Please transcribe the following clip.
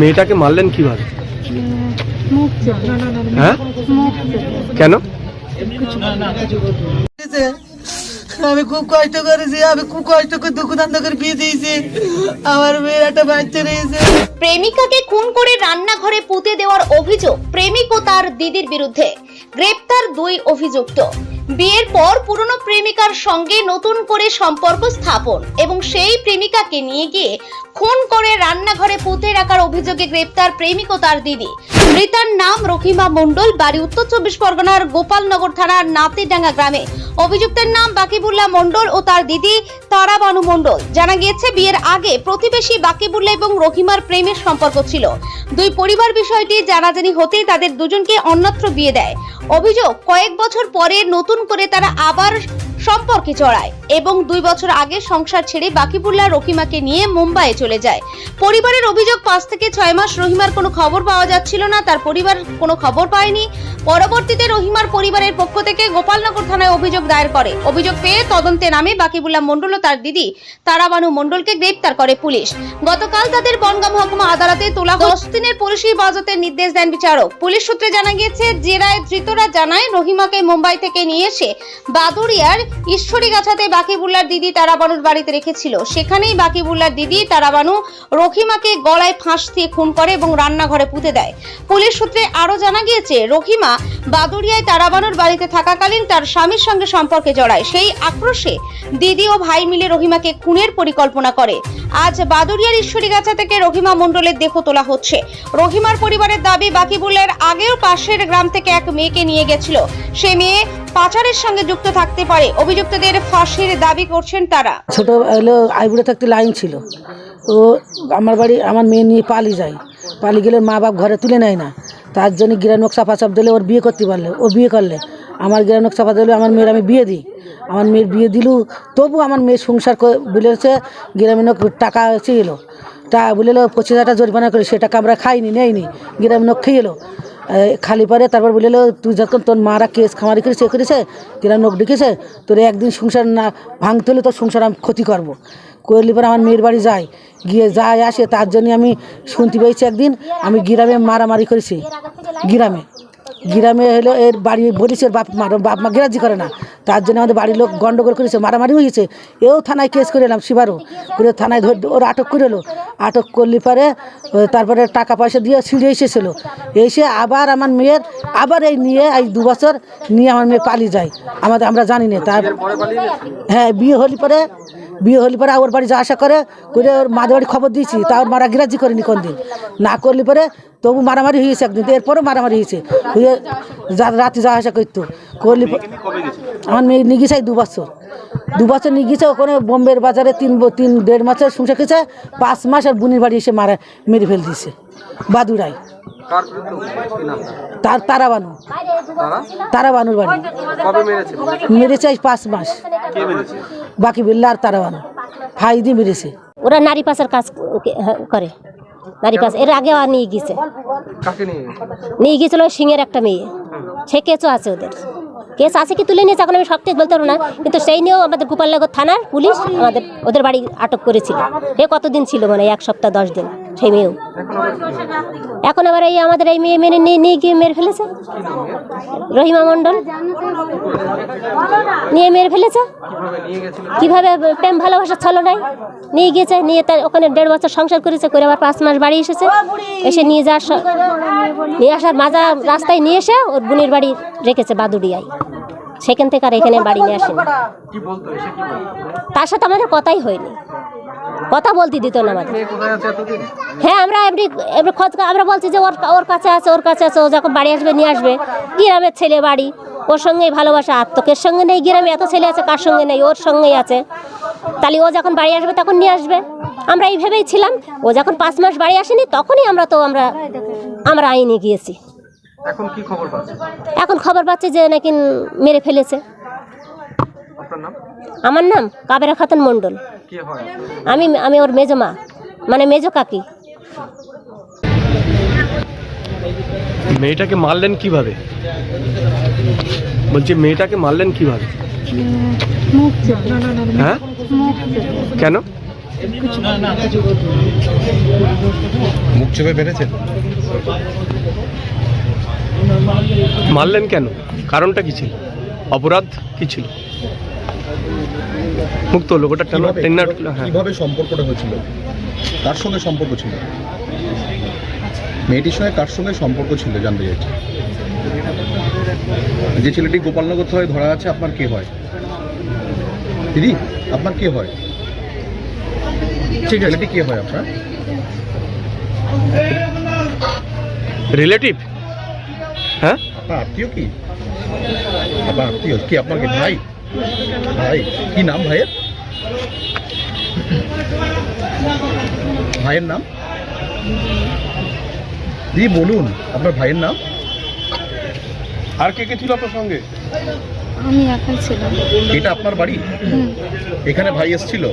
মেয়েটাকে মারলেন কীভাবে? হ্যাঁ? কেন? আমি খুব কষ্ট করেছি আমি খুব কষ্ট করে দুঃখ দান্ত করে বিয়ে দিয়েছি। আমার মেয়ের একটা বাচ্চা রয়েছে। প্রেমিকাকে খুন করে রান্নাঘরে পুঁতে দেওয়ার অভিযোগ প্রেমিক ও তার দিদির বিরুদ্ধে। গ্রেপ্তার দুই অভিযুক্ত। বিয়ের পর পুরনো প্রেমিকার সঙ্গে নতুন করে সম্পর্ক স্থাপন এবং সেই প্রেমিকাকে নিয়ে গিয়ে খুন করে রান্নাঘরে পুঁতে রাখার অভিযোগে গ্রেপ্তার প্রেমিক ও তার দিদি। মৃতার নাম রহিমা মণ্ডল, বাড়ি উত্তর চব্বিশ পরগনার গোপালনগর থানার নাতিডাঙ্গা গ্রামে। অভিযুক্তের নাম বাকিবুল্লাহ মণ্ডল ও তার দিদি তারাবানু মণ্ডল। জানা গিয়েছে, বিয়ের আগে প্রতিবেশী বাকিবুল্লাহ এবং রহিমার প্রেমের সম্পর্ক ছিল। দুই পরিবার বিষয়টি জানাজানি হতেই তাদের দুজনকে অন্যত্র বিয়ে দেয়। অভিযোগ, কয়েক বছর পরে নতুন করে তারা আবার সম্পর্কে জড়ায় এবং দুই বছর আগে সংসার ছেড়ে বাকিবুল্লাহ রহিমাকে নিয়ে মুম্বাইয়ে চলে যায়। পরিবারের অভিযোগ, পাঁচ থেকে ছয় মাস রহিমার কোনো খবর পাওয়া যাচ্ছিল না তার পরিবার কোনো খবর পায়নি। পরবর্তীতে রহিমার পরিবারের পক্ষ থেকে গোপালনগর থানায় অভিযোগ দায়ের করে। অভিযোগ পেয়ে তদন্তে নামে বাকিবুল্লাহ মণ্ডল ও তার দিদি তারাবানু মণ্ডলকে গ্রেপ্তার করে পুলিশ। গতকাল তাদের বনগাঁ মহকুমা আদালতে তোলা দশ দিনের পুলিশি হেফাজতের নির্দেশ দেন বিচারক। পুলিশ সূত্রে জানা গিয়েছে, জেরায় ধৃতরা জানায় রহিমাকে মুম্বাই থেকে নিয়ে এসে বাদুরিয়ার ঈশ্বরীগাছাতে বাকিবুল্লার দিদি তারাবানুর বাড়িতে রেখেছিল। সেখানেই বাকিবুল্লার দিদি তারাবানু রহিমাকে গলায় ফাঁস দিয়ে খুন করে এবং রান্নাঘরে পুঁতে দেয়। পুলিশ সূত্রে আরও জানা গিয়েছে, রহিমা বাদুরিয়ায় তারাবানুর বাড়িতে থাকাকালীন তার স্বামীর সঙ্গে সম্পর্কে জড়ায়। সেই আক্রোশে দিদি ও ভাই মিলে রহিমাকে খুনের পরিকল্পনা করে। আজ বাদুরিয়ার ঈশ্বরীগাছা থেকে রহিমা মণ্ডলের দেহ তোলা হচ্ছে। রহিমার পরিবারের দাবি বাকিবুল্লার আগেও পাশের গ্রাম থেকে এক মেয়েকে নিয়ে গেছিল। সে মেয়ে পাচারের সঙ্গে যুক্ত থাকতে পারে, অভিযুক্তদের ফাঁসির দাবি করছেন তারা। ছোট আইবুড়ে থাকতে লাইন ছিল। ও আমার বাড়ি, আমার মেয়ে নিয়ে পালিয়ে যায়। পালি গেলে মা বাপ ঘরে তুলে নেয় না। তার জন্য গ্রামক চাপা চাপ দিলে ওর বিয়ে করতে পারলে, ও বিয়ে করলে। আমার গ্রামক চাপা দিলে আমার মেয়ের আমি বিয়ে দিই। আমার মেয়ের বিয়ে দিলু, তবু আমার মেয়ে সংসার বলেছে গ্রামীণ টাকা ছিল তা বলে পঁচিশ হাজার জরিমানা করে, সে টাকা আমরা খাইনি, নেইনি গ্রামীণ খেয়ে এলো খালি পারে তারপর বলিল তুই যখন তোর মারা কেস খামারি করেছে, এ করেছে কিরা ডেকেছে, তোর একদিন সংসার না ভাঙতে হলে তোর সংসার আমি ক্ষতি করব। করলি পরে আমার মেয়ের বাড়ি যাই গিয়ে যায় আসে তার জন্য আমি শুনতে পেয়েছি একদিন আমি গ্রামে মারামারি করেছি। গ্রামে। গ্রামে হলো এর বাড়ি বলিছে বাপ মা ওর বাপ মা গ্রাজি করে না। তার জন্য আমাদের বাড়ির লোক গন্ডগোল করেছে মারামারি হয়েছে এও থানায় কেস করে এলাম শিবারও। করে থানায় ধর ওর আটক করে এলো। আটক করলি পরে তারপরে টাকা পয়সা দিয়ে ছিঁড়ে এসেছিল। এসে আবার আমার মেয়ের আবার এই নিয়ে এই দু বছর নিয়ে আমার মেয়ে পালিয়ে যায়। আমাদের আমরা জানি না তার হ্যাঁ বিয়ে হলি পরে বিয়ে হলি পরে ওর বাড়ি যা আশা করে করে ওর মাদের বাড়ি খবর দিয়েছি তা ওর মারা গ্রাজি করেনি কোন দিন না করলি পরে তবু মারামারি হয়েছে একদিন এরপরও মারামারি হয়েছে। হয়ে যা- রাতে যা আসা করতো। করলি আমার মেয়ে নিয়ে গেছে দু বছর। দু বছর নিয়ে গেছে ওখানে বোম্বের বাজারে তিন তিন দেড় মাসের সংসার খেয়েছে পাঁচ মাস আর বুনির বাড়ি এসে মারা মেরে ফেল দিয়েছে। বাদুরাই কার? তার তারাবানু। তারা? তারাবানুর বাড়ি। মেরেছে? পাঁচ মাস। বাকি বিল্লা আর তারা ফাই দিয়ে মেরেছে। ওরা নারী পাচার কাজ করে। নারী পাচার এর আগে আর নিয়ে গিয়েছে নিয়ে? গেছে? নিয়ে গিয়েছিল সিংয়ের একটা মেয়ে। সে কেসও আছে ওদের। কেস আছে কি তুলে নিয়েছে এখন আমি সব কেস বলতে পারব না। কিন্তু সেই নিয়েও আমাদের গোপালনগর থানার পুলিশ আমাদের ওদের বাড়ি আটক করেছিল। এ কতদিন ছিল মানে এক সপ্তাহ দশ দিন? সেই মেয়েও এখন আবার এই আমাদের এই মেয়ে মেনে নিয়ে নিয়ে গিয়ে মেরে ফেলেছে? রহিমা মণ্ডল? নিয়ে মেরে ফেলেছে? কীভাবে প্রেম ভালোবাসা ছলো নাই নিয়ে গিয়েছে, নিয়ে তার ওখানে দেড় বছর সংসার করেছে, করে আবার পাঁচ মাস বাড়ি এসেছে। এসে নিয়ে যাওয়ার নিয়ে আসার মাজা রাস্তায় নিয়ে এসে ওর বোনের বাড়ি রেখেছে বাদুড়িয়ায়। সেখান থেকে আর এখানে বাড়ি নিয়ে আসেনি। তার সাথে আমাদের কথাই হয়নি। কথা বলতে দিত না আমাদের হ্যাঁ আমরা এমনি এমনি খোঁজ আমরা বলছি যে ওর ওর কাছে আছে ওর কাছে আছে ও যখন বাড়ি আসবে নিয়ে আসবে। গ্রামের ছেলে বাড়ি ওর সঙ্গেই ভালোবাসা আত্মকের সঙ্গে নেই গ্রামে এত ছেলে আছে কার সঙ্গে নেই? ওর সঙ্গেই আছে। তাহলে ও যখন বাড়ি আসবে তখন নিয়ে আসবে। আমরা এই ভেবেই ছিলাম ও যখন পাঁচ মাস বাড়ি আসেনি তখনই আমরা তো আমরা আমরা আইনে গিয়েছি। এখন কি খবর পাচ্ছি এখন খবর পাচ্ছে যে নাকি মেরে ফেলেছে। আপনার নাম? আমার নাম কাবেরা খাতুন মণ্ডল। আমি আমি ওর মেজো মা মানে মেজো কাকি। মেয়েটাকে মারলেন কীভাবে? বলছি মেয়েটাকে মারলেন কীভাবে? হ্যাঁ? কেন? মুখ চেপে পেরেছেন মারলেন কেন? কারণটা কি ছিল? অপরাধ কি ছিল? মুক্ত হলো ওটা টানা কীভাবে হ্যাঁ। কীভাবে সম্পর্কটা হয়েছিল? কার সঙ্গে সম্পর্ক ছিল? মেয়েটির সঙ্গে কার সঙ্গে সম্পর্ক ছিল জানতে চাইছি। যে ছেলেটি গোপালনগর থেকে ধরা আছে আপনার কে হয়? দিদি আপনার কে হয়? ঠিক আছে ছেলেটি কে হয় আপনার? রিলেটিভ হ্যাঁ? আপনার আত্মীয় কি? আপনার আত্মীয় কি? আপনার ভাই? ভাই কি নাম ভাইয়ের? ভাইয়ের নাম? দিদি বলুন আপনার ভাইয়ের নাম? আর কে কে ছিল আপনার সঙ্গে? আমি একাই ছিলাম। এটা আপনার বাড়ি? এখানে ভাই এসেছিল?